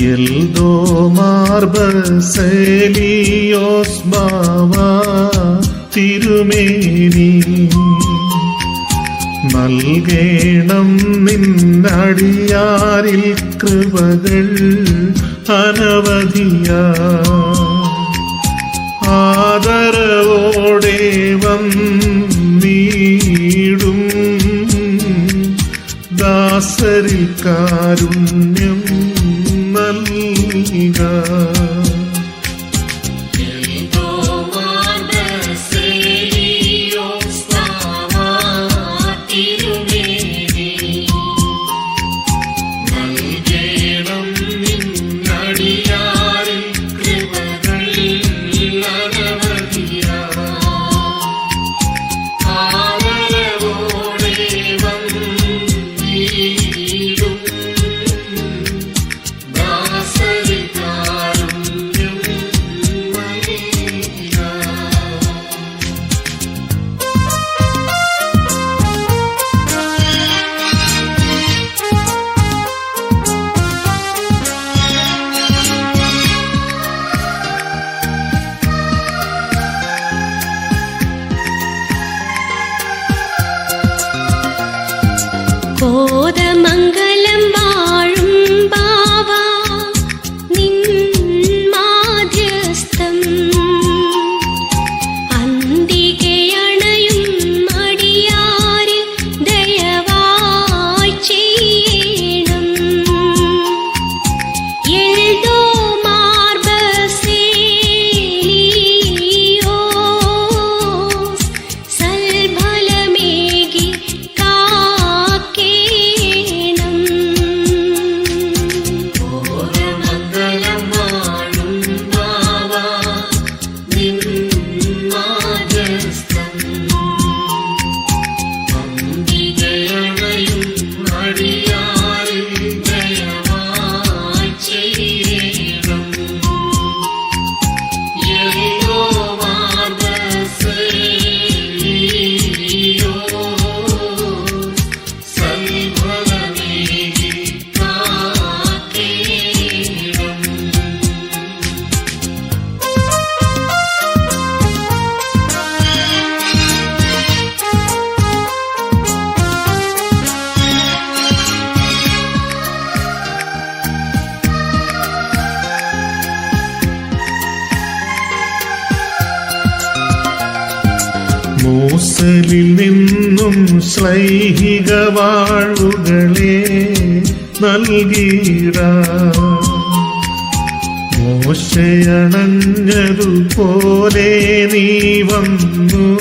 എൽദോ തിരുമേനി. നൽകേണം നിന്നടിയാരിൽ കൃപകൾ അനവധിയ. ആദരവോടെ വന്നീടും ദാസരിൽ നൽക കോതമംഗലം നിന്നും ശ്ലൈഹിക വാഴ്വുകളെ മോശയണഞ്ഞതു മോശയണഞ്ഞതുപോലെ നീ വന്നു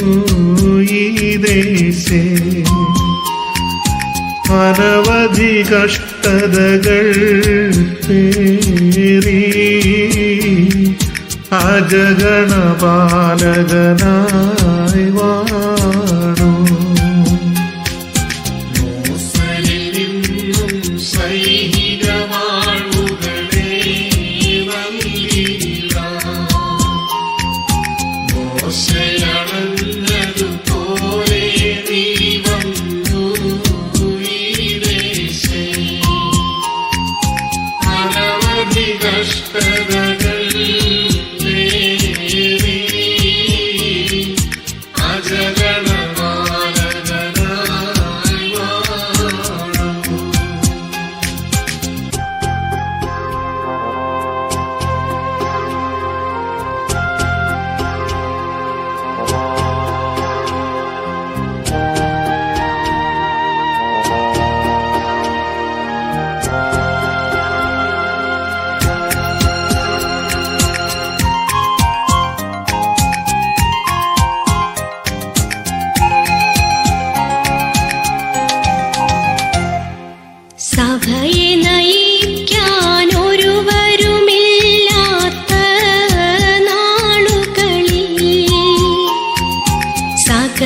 ഈ ദേശേ. അനവധി കഷ്ടതകൾ പേറി. അജഗണപാലകനായി വാണു हरिः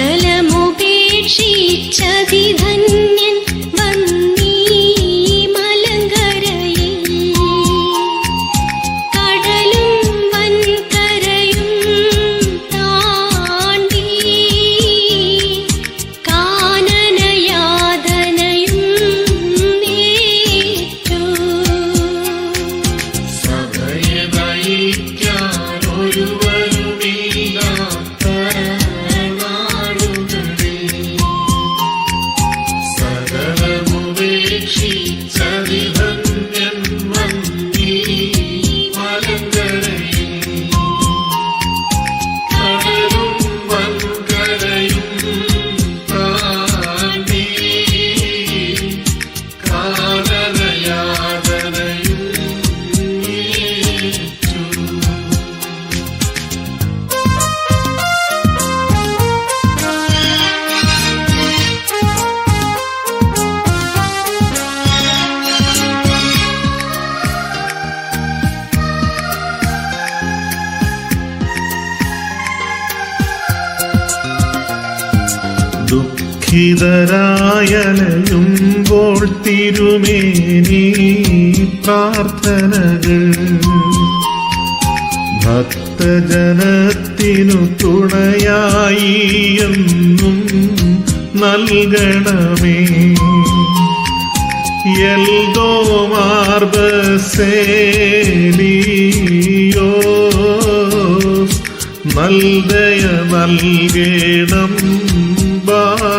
मुपेक्षी धन्य ദുഃഖിതരായലയുമ്പോൾ തിരുമേനി പ്രാർത്ഥനകൾ. ഭക്തജനത്തിനു തുണയായി എന്നും നൽകണമേ. എൽദോ മാർബസേലിയോ നൽദയ നൽകേണം ബാവാ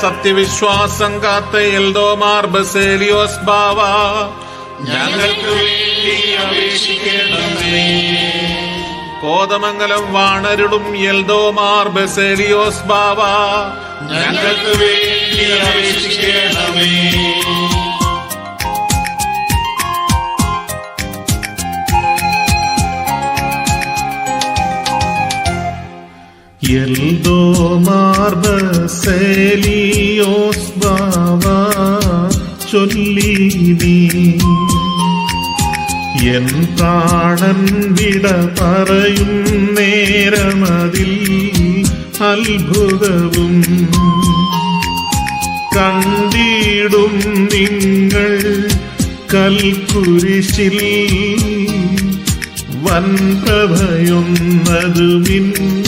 സത്യവിശ്വാസം കാത്ത എൽദോമാർ ബസേലിയോസ് ബാവ. ഞങ്ങൾക്ക് വേണ്ടി അപേക്ഷിക്കണമേ. കോതമംഗലം വാണരുളും എൽദോമാർ ബസേലിയോസ് ബാവ. ഞങ്ങൾക്ക് വേണ്ടി അപേക്ഷിക്കണമേ. എൽദോമാർ ബസേലിയോസ് ബാവ ചൊല്ലി നീ. എൻ പ്രാണൻ വിട പറയും നേരമതിൽ അത്ഭുതവും. കണ്ടിടും നിങ്ങൾ കൽക്കുരിശിൽ വൻപ്രഭയൊന്നതു മിന്നീടും ോസ്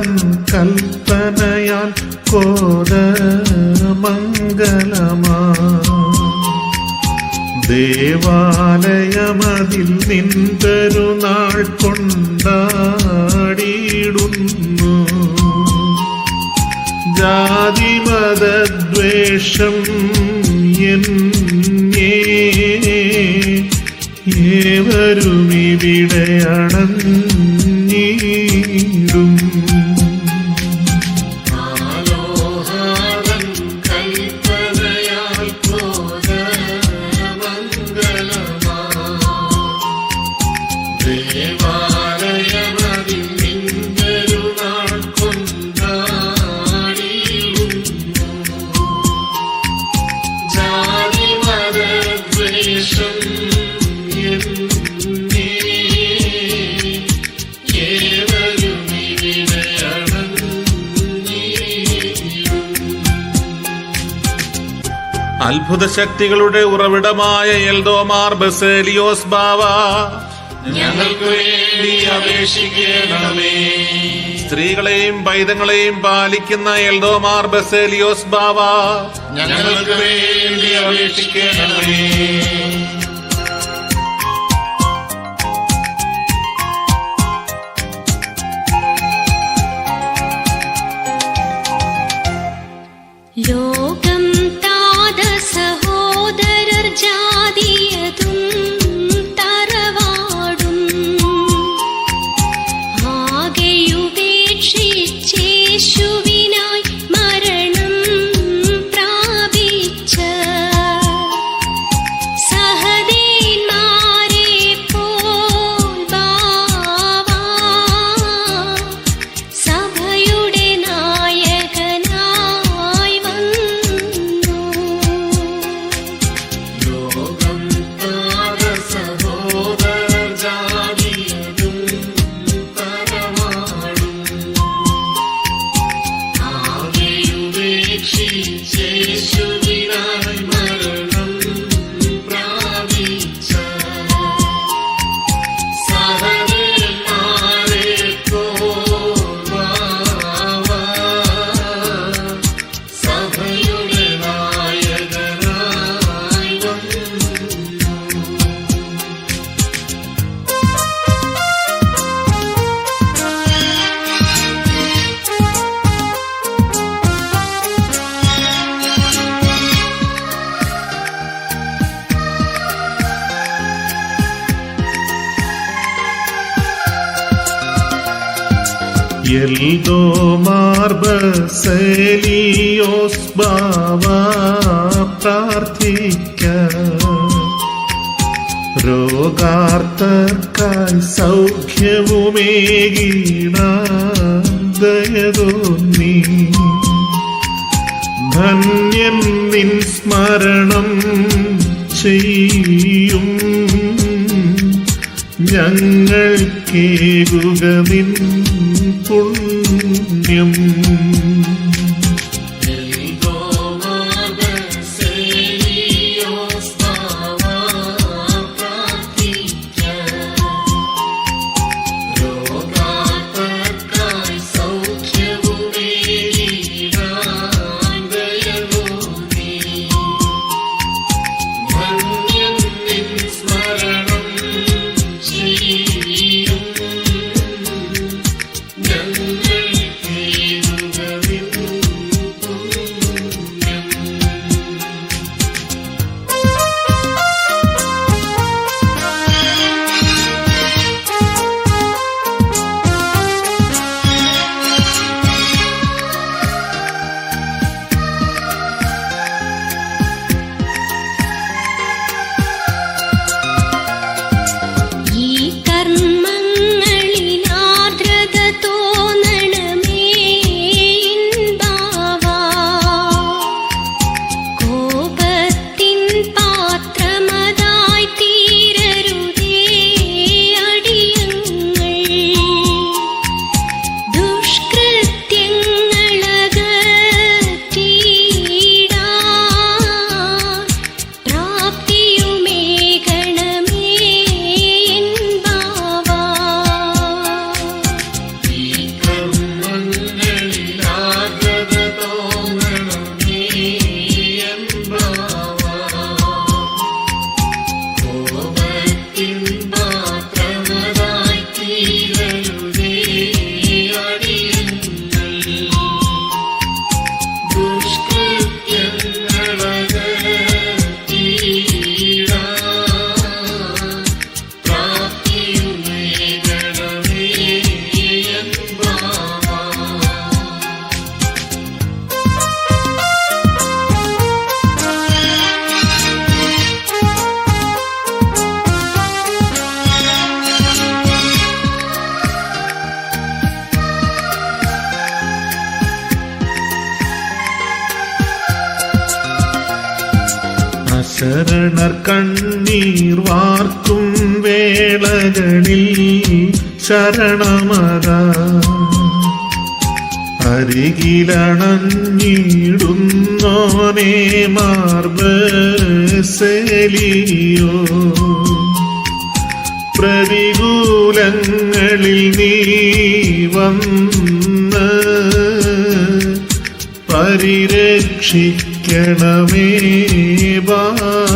മാലോഹാതൻ കൽപ്പനയാൽ കോതമംഗലമാ. ദേവാലയമതിൽ നിന്തരുനാൾ കൊണ്ടാടിയിടുന്നു. ജാതിമതദ്വേഷം എന്നേ ഏവരും ഇവിടെ അത്ഭുത ശക്തികളുടെ ഉറവിടമായ എൽദോമാർ ബസേലിയോസ് ബാവ. ഞങ്ങൾക്ക് വേണ്ടി അപേക്ഷിക്കണമേ. സ്ത്രീകളെയും പൈതങ്ങളെയും പാലിക്കുന്ന എൽദോമാർ ബസേലിയോസ് ബാവ. ഞങ്ങൾക്ക് വേണ്ടി അപേക്ഷിക്കണമേ. ബസേലിയോസ് ബാവ പ്രാർത്ഥിക്ക. രോഗാർത്തർക്കായി സൗഖ്യവുമേകീണാദയതോന്നി ധന്യൻ നിൻ സ്മരണം ചെയ്യും. ഞങ്ങൾക്കേകുക നിൻ പുണ്യം. ശരണർ കണ്ണീർ വാർക്കും വേളകളിൽ ശരണമത. അരികിലണഞ്ഞിടുന്നോനേ മാർബസലിയോ. പ്രതികൂലങ്ങളിൽ നീ വന്ന് പരിരക്ഷിക്കണമേ ബാവ